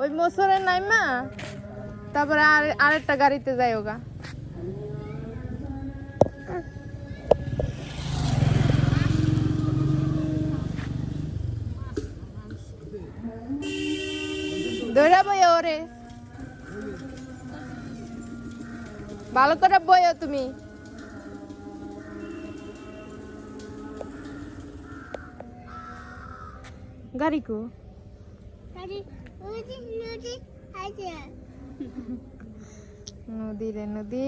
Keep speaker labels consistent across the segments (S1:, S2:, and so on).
S1: ওই মোসরের নাইমা? তারপরে আর আরেকটা গাড়িতে যাই ওগা ওরে ভালো করে বইও তুমি। গাড়ি কো?
S2: Daddy,
S1: নদী রে নদী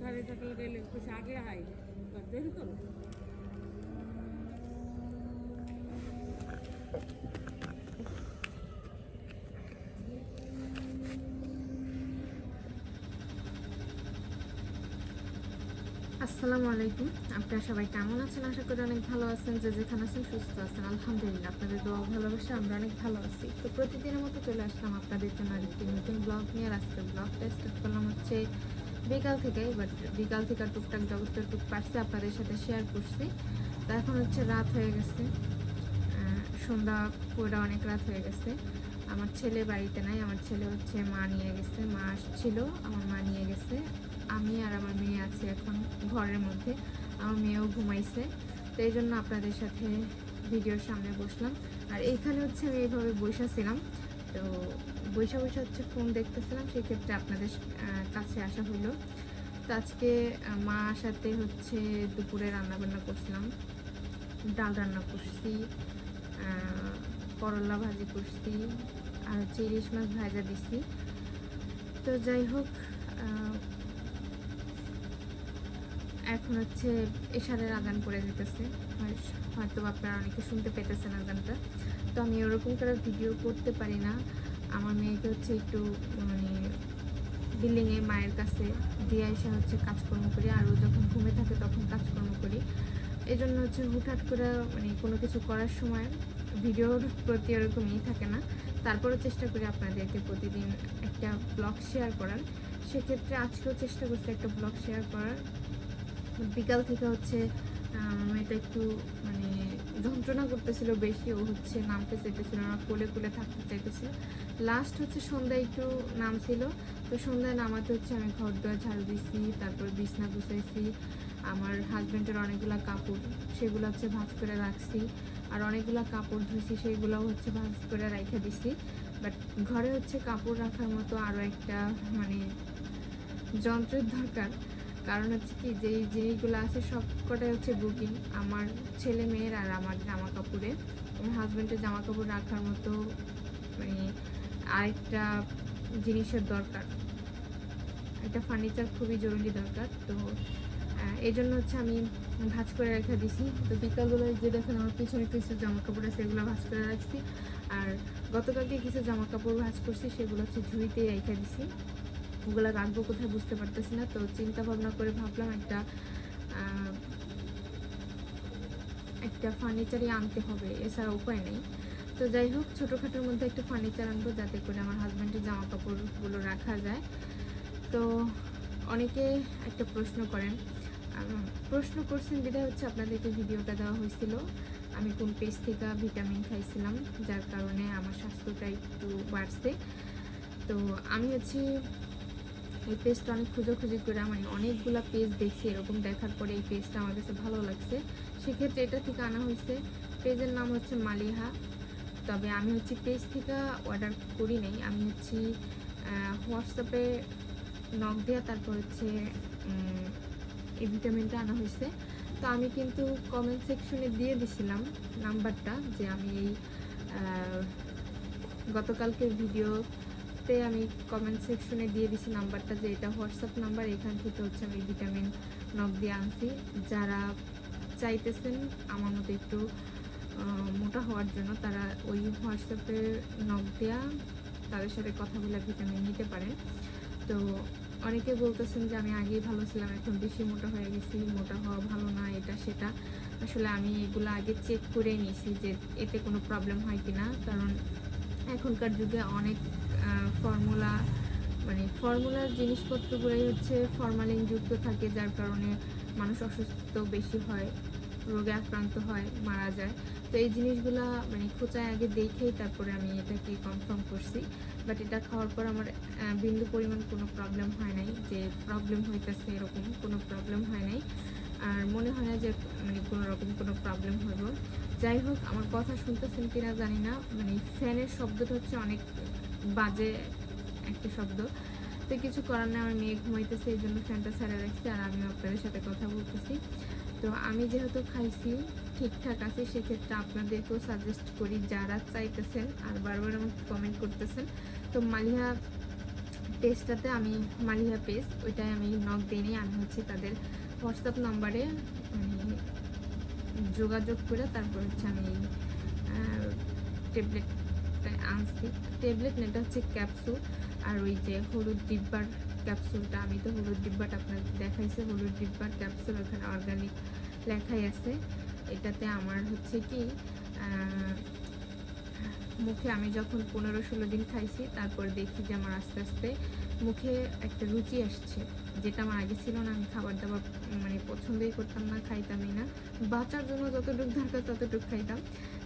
S3: ঘরে থাকলে রেলে কিছু আগে হয় দেরি করো
S1: আসসালামু আলাইকুম। আপনারা সবাই কেমন আছেন? আশা করি অনেক ভালো আছেন, যে যেখানে আছেন সুস্থ আছেন। আলহামদুলিল্লাহ, আপনাদের দোয়া ভালোবাসা আমরা অনেক ভালো আছি। তো প্রতিদিনের মতো চলে আসলাম আপনাদের জন্য আরেকটি নতুন ব্লগ নিয়ে। আর আজকের ব্লগটা স্টার্ট করলাম হচ্ছে বিকাল থেকে বাট বিকাল থেকে টুকটাক জগতের টুক পারছি, আপনাদের সাথে শেয়ার করছি। তো এখন হচ্ছে রাত হয়ে গেছে। সন্ধ্যা পুরো অনেক রাত হয়ে গেছে। আমার ছেলে বাড়িতে নাই, আমার ছেলে হচ্ছে মা নিয়ে গেছে। মা আসছিল, আমার মা নিয়ে গেছে। আমি আর আমার মেয়ে আছি এখন ঘরের মধ্যে। আমার মেয়েও ঘুমাইছে। তো এই জন্য আপনাদের সাথে ভিডিওর সামনে বসলাম। আর এইখানে হচ্ছে আমি এইভাবে বসেছিলাম তো বৈশা বৈশা হচ্ছে ফোন দেখতেছিলাম, সেক্ষেত্রে আপনাদের কাছে আসা হলো তো আজকে মা সাথে হচ্ছে দুপুরে রান্না বান্না করছিলাম। ডাল রান্না করছি করলা ভাজি করছি, আর হচ্ছে ইলিশ মাছ ভাজা দিছি। তো যাই হোক এখন হচ্ছে এশারের আদান করে হয়- হয়তো আপনারা অনেকে শুনতে পেতেছেন আদানটা তো আমি ওরকম করে ভিডিও করতে পারি না। আমার মেয়েকে হচ্ছে একটু মানে বিল্ডিংয়ে মায়ের কাছে দিয়ে এসে হচ্ছে কাজকর্ম করি। আর ও যখন ঘুমে থাকে তখন কাজকর্ম করি। এই জন্য হচ্ছে হুটহাট করে মানে কোনো কিছু করার সময় ভিডিওর প্রতি ওরকম থাকে না। তারপরেও চেষ্টা করি আপনাদেরকে প্রতিদিন একটা ব্লগ শেয়ার করার। সেক্ষেত্রে আজকেও চেষ্টা করছি একটা ব্লগ শেয়ার করার। বিকাল থেকে হচ্ছে এটা একটু মানে যন্ত্রণা করতেছিল, বেশি ও হচ্ছে নামতে চাইতেছিল না, কোলে কোলে থাকতে চাইতেছিল। লাস্ট হচ্ছে সন্ধ্যায় একটু নামছিল। তো সন্ধ্যায় নামাতে হচ্ছে আমি ঘর দোয়া ঝাড়ু দিছি, তারপর বিছনা গুছাইছি। আমার হাজব্যান্ডের অনেকগুলো কাপড়, সেগুলো হচ্ছে ভাঁজ করে রাখছি। আর অনেকগুলো কাপড় ধুইছি সেইগুলোও হচ্ছে ভাঁজ করে রাইখে দিছি। বাট ঘরে হচ্ছে কাপড় রাখার মতো আরও একটা মানে যন্ত্রের দরকার। কারণ হচ্ছে কি যে এই জিনিসগুলো আছে সব কটাই হচ্ছে বুকিং আমার ছেলে মেয়ের আর আমার জামা কাপড়ে আমার হাজব্যান্ডের জামা কাপড় রাখার মতো মানে আরেকটা জিনিসের দরকার। একটা ফার্নিচার খুবই জরুরি দরকার। তো এই জন্য হচ্ছে আমি ভাঁজ করে রেখে দিছি। তো বিকালবেলায় যে দেখেন আমার পিছনে কিছু জামা কাপড় আছে সেগুলো ভাজ করে রাখছি। আর গতকালকে কিছু জামা কাপড় ভাঁজ করছি, সেগুলো হচ্ছে ঝুড়িতেই রেখে দিছি। ওগুলো রাখব কোথায় বুঝতে পারতেছি না, তো চিন্তা ভাবনা করে ভাবলাম একটা একটা ফার্নিচারই আনতে হবে, এছাড়া উপায় নেই। তো যাই হোক, ছোটোখাটোর মধ্যে একটা ফার্নিচার আনব যাতে করে আমার হাজব্যান্ডের জামা কাপড়গুলো রাখা যায়। তো অনেকে একটা প্রশ্ন করেন প্রশ্ন করছেন বিধায় হচ্ছে আপনাদেরকে ভিডিওটা দেওয়া হয়েছিল। আমি কোন পেজ থেকে ভিটামিন খাইছিলাম, যার কারণে আমার স্বাস্থ্যটা একটু বাড়ছে। তো আমি হচ্ছে এই পেজটা অনেক খোঁজাখুঁজি করে মানে অনেকগুলা পেজ দেখছি, এরকম দেখার পরে এই পেজটা আমার কাছে ভালো লাগছে। সেক্ষেত্রে এটা থেকে আনা হয়েছে। পেজের নাম হচ্ছে মালিহা। তবে আমি হচ্ছে পেজ থেকে অর্ডার করি নাই। আমি হচ্ছে হোয়াটসঅ্যাপে নক দেওয়া তারপর হচ্ছে এই ভিটামিনটা আনা হয়েছে। তো আমি কিন্তু কমেন্ট সেকশনে দিয়ে দিছিলাম নাম্বারটা যে আমি এই গতকালকের ভিডিওতে আমি কমেন্ট সেকশনে দিয়ে দিছি নাম্বারটা যে এটা হোয়াটসঅ্যাপ নাম্বার, এখান থেকে হচ্ছে আমি ভিটামিন নক দিয়ে আনছি। যারা চাইতেছেন আমার মতো একটু মোটা হওয়ার জন্য তারা ওই হোয়াটসঅ্যাপে নক দেওয়া তাদের সাথে কথা বলে ভিটামিন নিতে পারেন। তো অনেকে বলতেছেন যে আমি আগেই ভালো ছিলাম, এখন বেশি মোটা হয়ে গেছি, মোটা হওয়া ভালো না, এটা সেটা। আসলে আমি এগুলো আগে চেক করে নিয়েছি যে এতে কোনো প্রবলেম হয় কি না কারণ এখনকার যুগে অনেক ফর্মুলা মানে ফর্মুলার জিনিসপত্রগুলোই হচ্ছে ফরমালিন যুক্ত থাকে, যার কারণে মানুষ অসুস্থ বেশি হয়, রোগে আক্রান্ত হয়, মারা যায়। তো এই জিনিসগুলো মানে খোঁচায় আগে দেখেই তারপরে আমি এটাকে কনফার্ম করছি। বাট এটা খাওয়ার পর আমার বিন্দু পরিমাণ কোনো প্রবলেম হয় নাই, যে প্রবলেম হইতেছে এরকম কোনো প্রবলেম হয় নাই। আর মনে হয় না যে মানে কোনো রকম কোনো প্রবলেম হইব। যাই হোক, আমার কথা শুনতেছেন কিনা জানি না। মানে ফ্যানের শব্দটা হচ্ছে অনেক বাজে একটা শব্দ। তো কিছু করার নেই, আমার মেয়ে ঘুমাইতেছে, এই জন্য ফ্যানটা ছেড়ে রাখছি আর আমি আপনাদের সাথে কথা বলতেছি। তো আমি যেহেতু খাইছি, ঠিকঠাক আছে, সেক্ষেত্রে আপনাদেরকেও সাজেস্ট করি যারা চাইতেছেন আর বারবার আমাকে কমেন্ট করতেছেন। তো মালিহা পেজটাতে আমি, মালিহা পেজ ওইটাই আমি নক দিইনি আমি হচ্ছে তাদের হোয়াটসঅ্যাপ নাম্বারে যোগাযোগ করে তারপর হচ্ছে আমি ট্যাবলেটটা আনছি। ট্যাবলেট না, এটা হচ্ছে ক্যাপসুল আর ওই যে হলুদ ডিব্বার ক্যাপসুলটা আমি তো হলুদ ডিব্বাটা আপনাকে দেখাইছি, হলুদ ডিব্বার ক্যাপসুল ওখানে অর্গানিক লেখাই আছে। এটাতে আমার হচ্ছে কি মুখে আমি যখন পনেরো ষোলো দিন খাইছি, তারপর দেখি যে আমার আস্তে আস্তে মুখে একটা রুচি আসছে, যেটা আমার আগে ছিল না, আমি খাবার দাবার মানে পছন্দই করতাম না, খাইতামই না। বাঁচার জন্য যতটুকু দরকার ততটুকু খাইতাম।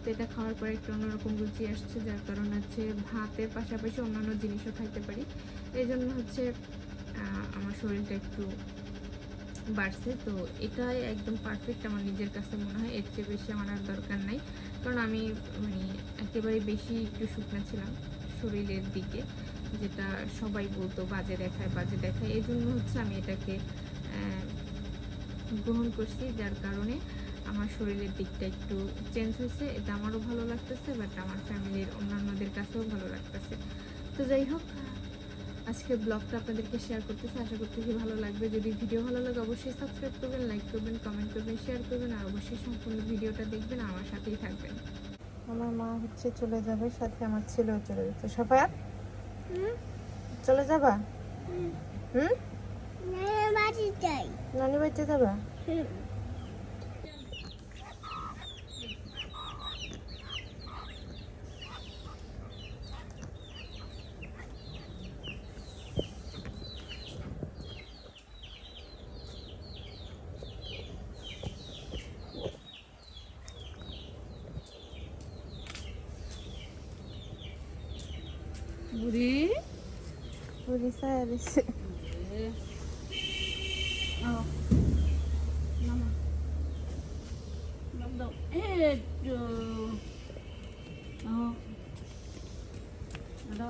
S1: তো এটা খাওয়ার পরে একটু অন্যরকম রুচি আসছে, যার কারণ হচ্ছে ভাতের পাশাপাশি অন্যান্য জিনিসও খাইতে পারি। এই জন্য হচ্ছে আমার শরীরটা একটু বাড়ছে। তো এটাই একদম পারফেক্ট আমার নিজের কাছে মনে হয়। এর চেয়ে বেশি আমার আর দরকার নাই। কারণ আমি মানে একেবারে বেশি একটু শুকনা ছিলাম শরীরের দিকে। যেটা সবাই বলতো, বাজে দেখায় বাজে দেখায়। এই জন্য হচ্ছে আমি এটাকে গ্রহণ করছি। যার কারণে আমার শরীরের দিকটা একটু চেঞ্জ হয়েছে। এটা আমারও ভালো লাগতেছে বাট আমার ফ্যামিলির অন্যান্যদের কাছেও ভালো লাগতেছে। তো যাই হোক, আজকের ব্লগটা আপনাদেরকে শেয়ার করতেছি। আশা করতেছি ভালো লাগবে। যদি ভিডিও ভালো লাগে, অবশ্যই সাবস্ক্রাইব করবেন লাইক করবেন কমেন্ট করবেন শেয়ার করবেন, আর অবশ্যই সম্পূর্ণ ভিডিওটা দেখবেন, আমার সাথেই থাকবেন।
S4: আমার মা হচ্ছে চলে যাবে, সাথে আমার ছেলেও চলে যাচ্ছে সবাই চলে যাবা? হুম।
S2: নানা
S4: বাড়িতে যাবা?
S2: হুম।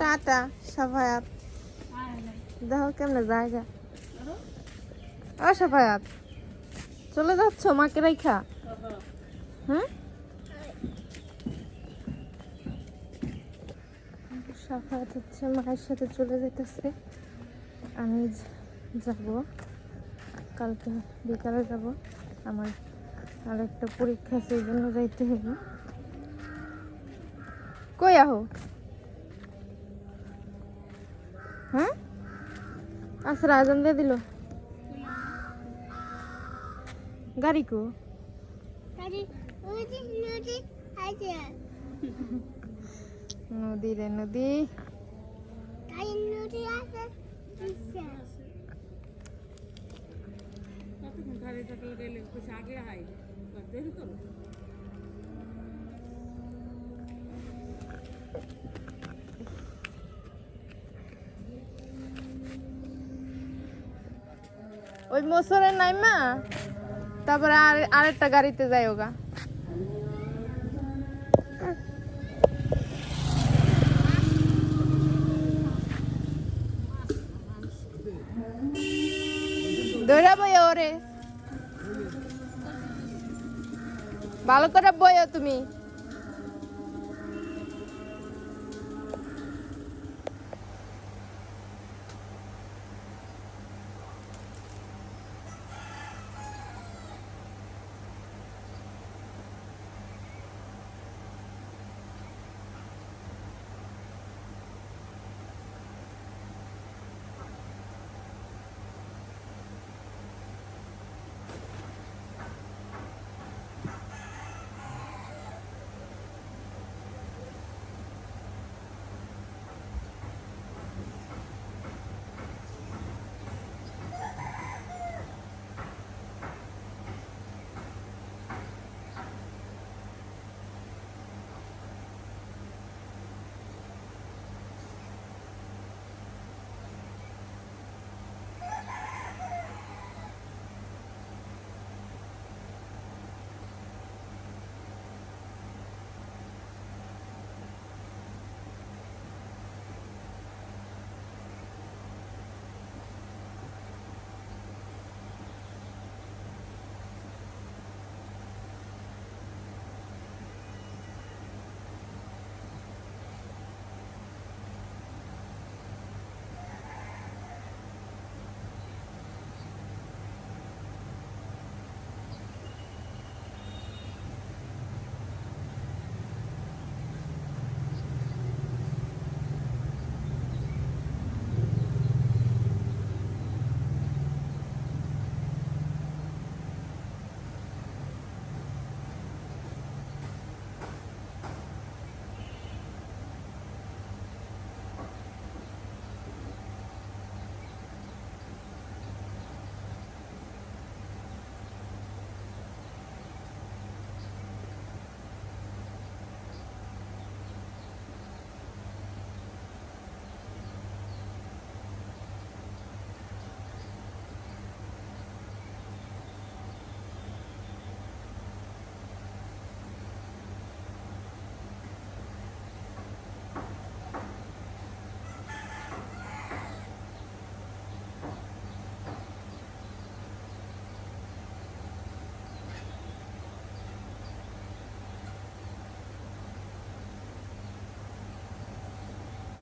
S4: টাটা সাফায়াত দেখো কেমনে জায়গা ও সাফায়াত চলে যাচ্ছ মাকে রাইখা হ্যাঁ সাফায়াত হচ্ছে, মায়ের সাথে চলে যেতেছে আমি যাব। কালকে বিকালে যাব। আমার আর একটা পরীক্ষা সেই জন্য যাইতে হবে। কই আহো? হ্যাঁ? আচ্ছা আজান দিয়ে দিল। গাড়ি কো?
S2: দাদি নদী নদী
S4: রে নদী ওই মোসরের নাই মা তারপরে আর আরেকটা গাড়িতে যাই ওগা দৌড়া বই ওরে ভালো করে বইও তুমি